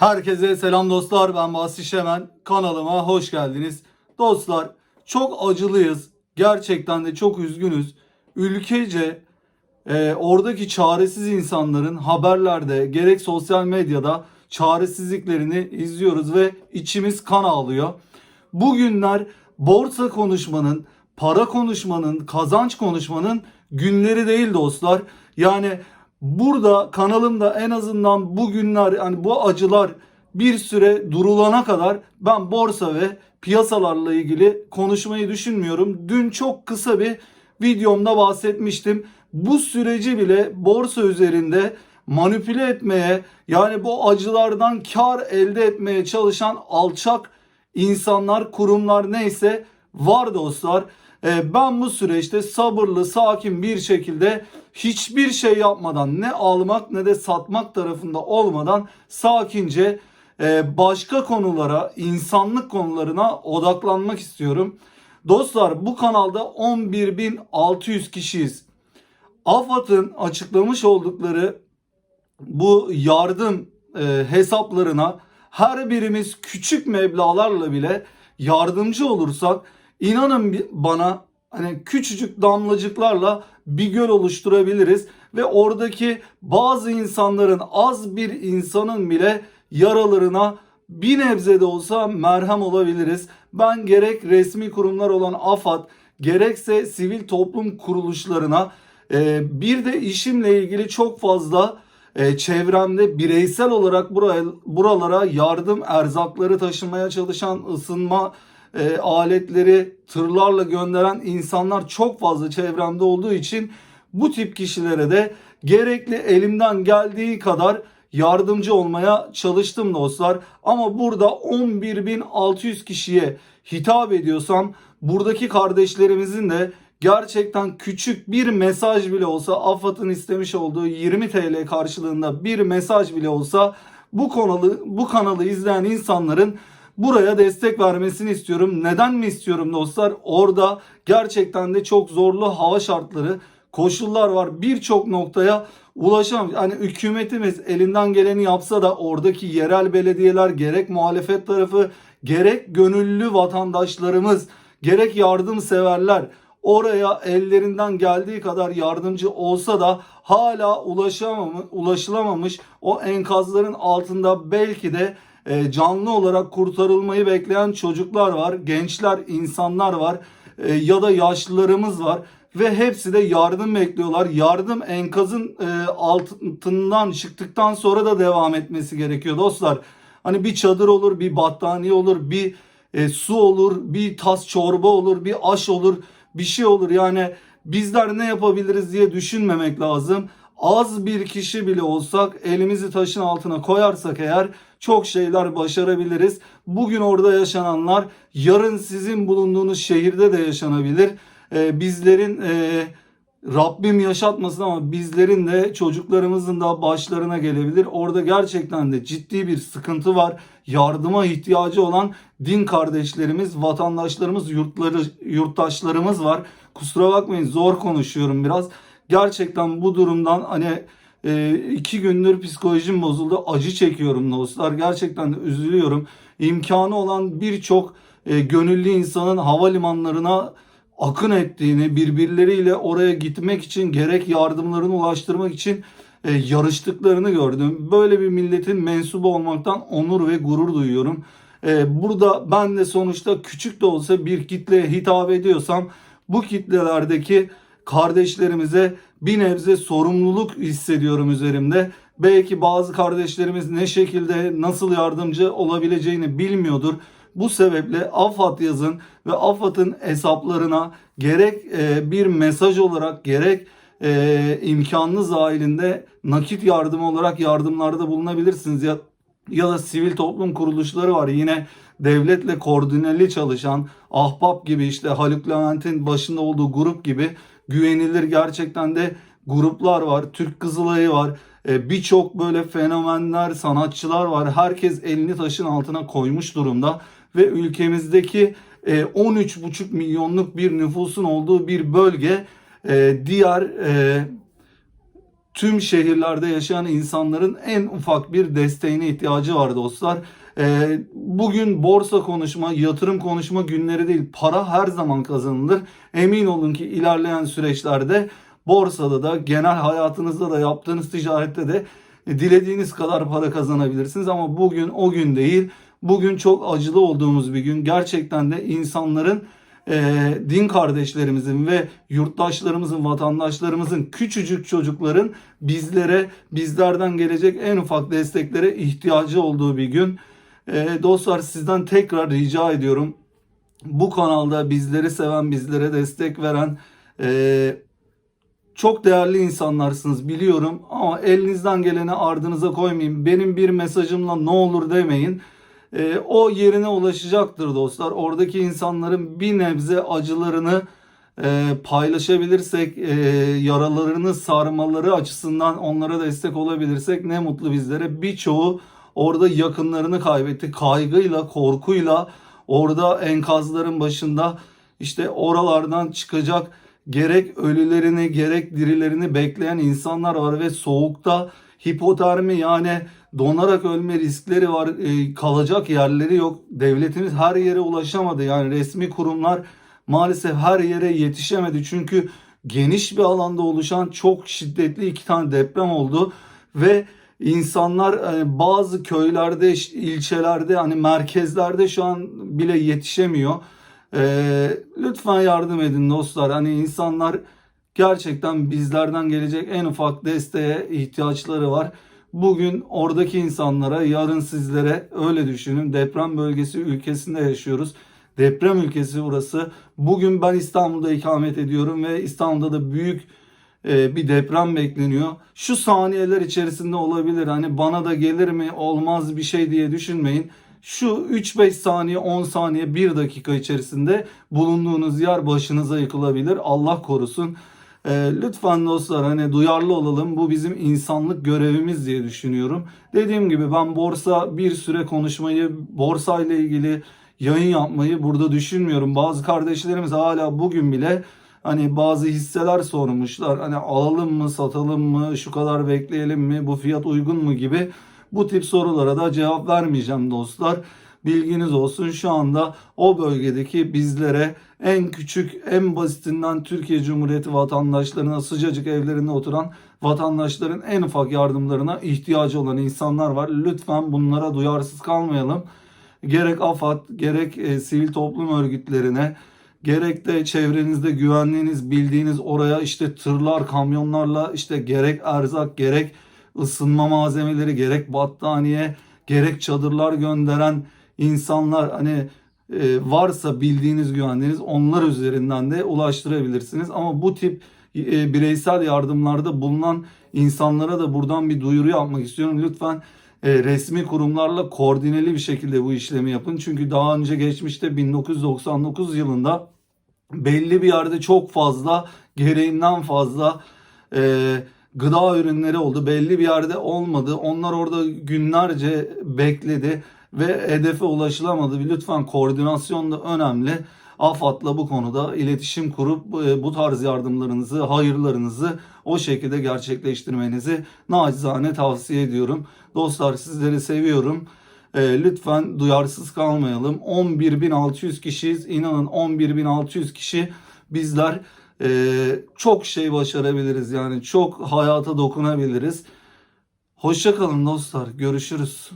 Herkese selam dostlar. Ben Basri Şemen. Kanalıma hoş geldiniz. Dostlar çok acılıyız. Gerçekten de çok üzgünüz. Ülkece e, oradaki çaresiz insanların haberlerde gerek sosyal medyada çaresizliklerini izliyoruz ve içimiz kan ağlıyor. Bugünler borsa konuşmanın, para konuşmanın, kazanç konuşmanın günleri değil dostlar. Yani burada kanalımda en azından bu günler hani bu acılar bir süre durulana kadar ben borsa ve piyasalarla ilgili konuşmayı düşünmüyorum. Dün çok kısa bir videomda bahsetmiştim. Bu süreci bile borsa üzerinde manipüle etmeye yani bu acılardan kar elde etmeye çalışan alçak insanlar, kurumlar neyse var dostlar. Ee, ben bu süreçte sabırlı, sakin bir şekilde hiçbir şey yapmadan ne almak ne de satmak tarafında olmadan sakince e, başka konulara, insanlık konularına odaklanmak istiyorum. Dostlar bu kanalda 11.600 kişiyiz. AFAD'ın açıklamış oldukları bu yardım e, hesaplarına her birimiz küçük meblağlarla bile yardımcı olursak inanın bana hani küçücük damlacıklarla bir göl oluşturabiliriz ve oradaki bazı insanların az bir insanın bile yaralarına bir nebze de olsa merhem olabiliriz. Ben gerek resmi kurumlar olan AFAD gerekse sivil toplum kuruluşlarına e, bir de işimle ilgili çok fazla e, çevremde bireysel olarak buralara yardım erzakları taşımaya çalışan ısınma e, aletleri tırlarla gönderen insanlar çok fazla çevremde olduğu için bu tip kişilere de gerekli elimden geldiği kadar yardımcı olmaya çalıştım dostlar. Ama burada 11.600 kişiye hitap ediyorsam buradaki kardeşlerimizin de gerçekten küçük bir mesaj bile olsa AFAD'ın istemiş olduğu 20 TL karşılığında bir mesaj bile olsa bu kanalı bu kanalı izleyen insanların buraya destek vermesini istiyorum. Neden mi istiyorum dostlar? Orada gerçekten de çok zorlu hava şartları, koşullar var. Birçok noktaya ulaşamıyor. Hani hükümetimiz elinden geleni yapsa da oradaki yerel belediyeler gerek muhalefet tarafı gerek gönüllü vatandaşlarımız gerek yardımseverler oraya ellerinden geldiği kadar yardımcı olsa da hala ulaşamamış, ulaşılamamış o enkazların altında belki de e, canlı olarak kurtarılmayı bekleyen çocuklar var, gençler, insanlar var e, ya da yaşlılarımız var ve hepsi de yardım bekliyorlar. Yardım enkazın e, altından çıktıktan sonra da devam etmesi gerekiyor dostlar. Hani bir çadır olur, bir battaniye olur, bir e, su olur, bir tas çorba olur, bir aş olur, bir şey olur. Yani bizler ne yapabiliriz diye düşünmemek lazım. Az bir kişi bile olsak elimizi taşın altına koyarsak eğer çok şeyler başarabiliriz. Bugün orada yaşananlar yarın sizin bulunduğunuz şehirde de yaşanabilir. Ee, bizlerin e, Rabbim yaşatmasın ama bizlerin de çocuklarımızın da başlarına gelebilir. Orada gerçekten de ciddi bir sıkıntı var. Yardıma ihtiyacı olan din kardeşlerimiz, vatandaşlarımız, yurtları, yurttaşlarımız var. Kusura bakmayın zor konuşuyorum biraz. Gerçekten bu durumdan hani e, iki gündür psikolojim bozuldu. Acı çekiyorum dostlar. Gerçekten üzülüyorum. İmkanı olan birçok e, gönüllü insanın havalimanlarına akın ettiğini, birbirleriyle oraya gitmek için gerek yardımlarını ulaştırmak için e, yarıştıklarını gördüm. Böyle bir milletin mensubu olmaktan onur ve gurur duyuyorum. E, burada ben de sonuçta küçük de olsa bir kitleye hitap ediyorsam bu kitlelerdeki kardeşlerimize bir nebze sorumluluk hissediyorum üzerimde. Belki bazı kardeşlerimiz ne şekilde nasıl yardımcı olabileceğini bilmiyordur. Bu sebeple AFAD yazın ve AFAD'ın hesaplarına gerek e, bir mesaj olarak gerek e, imkanınız dahilinde nakit yardımı olarak yardımlarda bulunabilirsiniz. Ya, ya da sivil toplum kuruluşları var yine devletle koordineli çalışan Ahbap gibi işte Haluk Levent'in başında olduğu grup gibi güvenilir gerçekten de gruplar var. Türk Kızılayı var. E, Birçok böyle fenomenler, sanatçılar var. Herkes elini taşın altına koymuş durumda ve ülkemizdeki e, 13,5 milyonluk bir nüfusun olduğu bir bölge e, diğer e, tüm şehirlerde yaşayan insanların en ufak bir desteğine ihtiyacı var dostlar. Ee, bugün borsa konuşma, yatırım konuşma günleri değil. Para her zaman kazanılır. Emin olun ki ilerleyen süreçlerde borsada da genel hayatınızda da yaptığınız ticarette de dilediğiniz kadar para kazanabilirsiniz. Ama bugün o gün değil. Bugün çok acılı olduğumuz bir gün. Gerçekten de insanların e, din kardeşlerimizin ve yurttaşlarımızın, vatandaşlarımızın, küçücük çocukların bizlere, bizlerden gelecek en ufak desteklere ihtiyacı olduğu bir gün. E, dostlar sizden tekrar rica ediyorum. Bu kanalda bizleri seven, bizlere destek veren e, çok değerli insanlarsınız biliyorum ama elinizden geleni ardınıza koymayın. Benim bir mesajımla ne olur demeyin. E, o yerine ulaşacaktır dostlar. Oradaki insanların bir nebze acılarını e, paylaşabilirsek, e, yaralarını sarmaları açısından onlara destek olabilirsek ne mutlu bizlere. Birçoğu orada yakınlarını kaybetti. Kaygıyla, korkuyla orada enkazların başında işte oralardan çıkacak gerek ölülerini gerek dirilerini bekleyen insanlar var ve soğukta hipotermi yani donarak ölme riskleri var. E, kalacak yerleri yok. Devletimiz her yere ulaşamadı. Yani resmi kurumlar maalesef her yere yetişemedi. Çünkü geniş bir alanda oluşan çok şiddetli iki tane deprem oldu ve insanlar e, bazı köylerde, ilçelerde hani merkezlerde şu an bile yetişemiyor. E, lütfen yardım edin dostlar. Hani insanlar gerçekten bizlerden gelecek en ufak desteğe ihtiyaçları var. Bugün oradaki insanlara, yarın sizlere öyle düşünün. Deprem bölgesi ülkesinde yaşıyoruz. Deprem ülkesi burası. Bugün ben İstanbul'da ikamet ediyorum ve İstanbul'da da büyük bir deprem bekleniyor. Şu saniyeler içerisinde olabilir. Hani bana da gelir mi olmaz bir şey diye düşünmeyin. Şu 3-5 saniye, 10 saniye, 1 dakika içerisinde bulunduğunuz yer başınıza yıkılabilir. Allah korusun. E, lütfen dostlar hani duyarlı olalım. Bu bizim insanlık görevimiz diye düşünüyorum. Dediğim gibi ben borsa bir süre konuşmayı, borsa ile ilgili yayın yapmayı burada düşünmüyorum. Bazı kardeşlerimiz hala bugün bile hani bazı hisseler sormuşlar. Hani alalım mı, satalım mı, şu kadar bekleyelim mi, bu fiyat uygun mu gibi bu tip sorulara da cevap vermeyeceğim dostlar. Bilginiz olsun şu anda o bölgedeki bizlere en küçük en basitinden Türkiye Cumhuriyeti vatandaşlarına sıcacık evlerinde oturan vatandaşların en ufak yardımlarına ihtiyacı olan insanlar var. Lütfen bunlara duyarsız kalmayalım. Gerek AFAD gerek e, sivil toplum örgütlerine gerek de çevrenizde güvenliğiniz bildiğiniz oraya işte tırlar kamyonlarla işte gerek erzak gerek ısınma malzemeleri gerek battaniye gerek çadırlar gönderen insanlar hani e, varsa bildiğiniz güvendiğiniz onlar üzerinden de ulaştırabilirsiniz. Ama bu tip e, bireysel yardımlarda bulunan insanlara da buradan bir duyuru yapmak istiyorum. Lütfen e, resmi kurumlarla koordineli bir şekilde bu işlemi yapın. Çünkü daha önce geçmişte 1999 yılında belli bir yerde çok fazla gereğinden fazla e, gıda ürünleri oldu. Belli bir yerde olmadı. Onlar orada günlerce bekledi ve hedefe ulaşılamadı. Lütfen koordinasyon da önemli. AFAD'la bu konuda iletişim kurup e, bu tarz yardımlarınızı, hayırlarınızı o şekilde gerçekleştirmenizi nacizane tavsiye ediyorum. Dostlar sizleri seviyorum. E, lütfen duyarsız kalmayalım. 11.600 kişiyiz. İnanın 11.600 kişi bizler e, çok şey başarabiliriz. Yani çok hayata dokunabiliriz. Hoşçakalın dostlar. Görüşürüz.